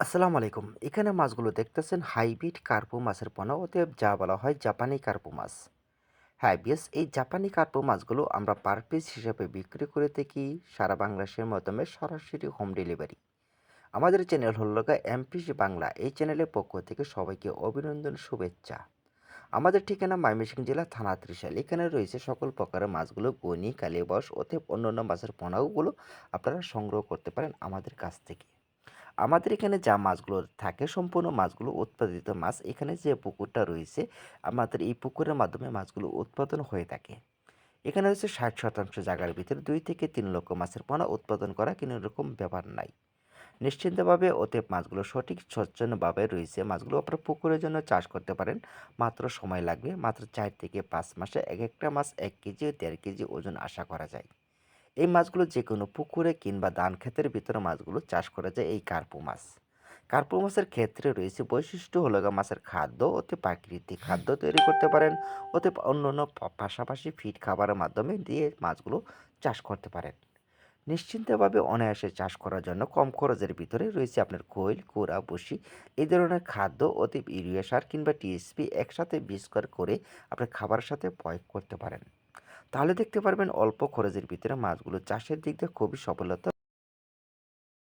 আসসালামু আলাইকুম। এখানে মাছগুলো দেখতেছেন হাইব্রিড কার্পো মাছের পোনা অতএব যা বলা হয় জাপানি কার্পো মাছ। হ্যাঁ, বিয়াস এই জাপানি কার্পো মাছগুলো আমরা পার পিস হিসেবে বিক্রি করে থাকি সারা বাংলাদেশের মাধ্যমে সরাসরি হোম ডেলিভারি। আমাদের চ্যানেল হলো এমপিসি বাংলা। এই চ্যানেলের পক্ষ থেকে সবাইকে অভিনন্দন শুভেচ্ছা। আমাদের ঠিকানা ময়মনসিংহ জেলা থানা ত্রিশাল। এখানে রয়েছে সকল প্রকারের মাছগুলো গনি, কালীবাউস অতএব অন্যান্য মাছের পোনাগুলো আপনারা সংগ্রহ করতে পারেন আমাদের কাছ থেকে। আমাদের এখানে যা মাছগুলো থাকে, সম্পূর্ণ মাছগুলো উৎপাদিত মাছ, এখানে যে পুকুরটা রয়েছে, আমাদের এই পুকুরের মাধ্যমে মাছগুলো উৎপাদন হয়ে থাকে। এখানে রয়েছে ষাট শতাংশ জায়গার ভিতরে দুই থেকে তিন লক্ষ মাছের পোনা উৎপাদন করা কোনো রকম ব্যাপার নাই। নিশ্চিন্তভাবে অতএব মাছগুলো সঠিক, স্বচ্ছন্দভাবে রয়েছে। মাছগুলো আপনারা পুকুরের জন্য চাষ করতে পারেন। মাত্র সময় লাগবে। মাত্র চার থেকে পাঁচ মাসে এক একটা মাছ এক কেজি দেড় কেজি ওজন আশা করা যায়। এই মাছগুলো যে কোনো পুকুরে কিংবা ধান ক্ষেতের ভিতরে মাছগুলো চাষ করা যায় এই কার্পু মাছ। কার্পু মাছের ক্ষেত্রে রয়েছে বৈশিষ্ট্য হলো মাছের খাদ্য ওতে প্রাকৃতিক খাদ্য তৈরি করতে পারেন ওতে অন্য অন্য পাশাপাশি ফিড খাবারের মাধ্যমে দিয়ে মাছগুলো চাষ করতে পারেন। নিশ্চিন্তভাবে অনায়াসে চাষ করার জন্য কম খরচের ভিতরে রয়েছে আপনার কোয়েল কোরা বসি এই ধরনের খাদ্য অতি ইউরিয়া সার কিংবা টিএসপি একসাথে বিষ করে করে আপনার খাবারের সাথে প্রয়োগ করতে পারেন। তাহলে দেখতে পারবেন অল্প খরচের ভিতরে মাছগুলো চাষের দিক দিয়ে খুবই সফলতা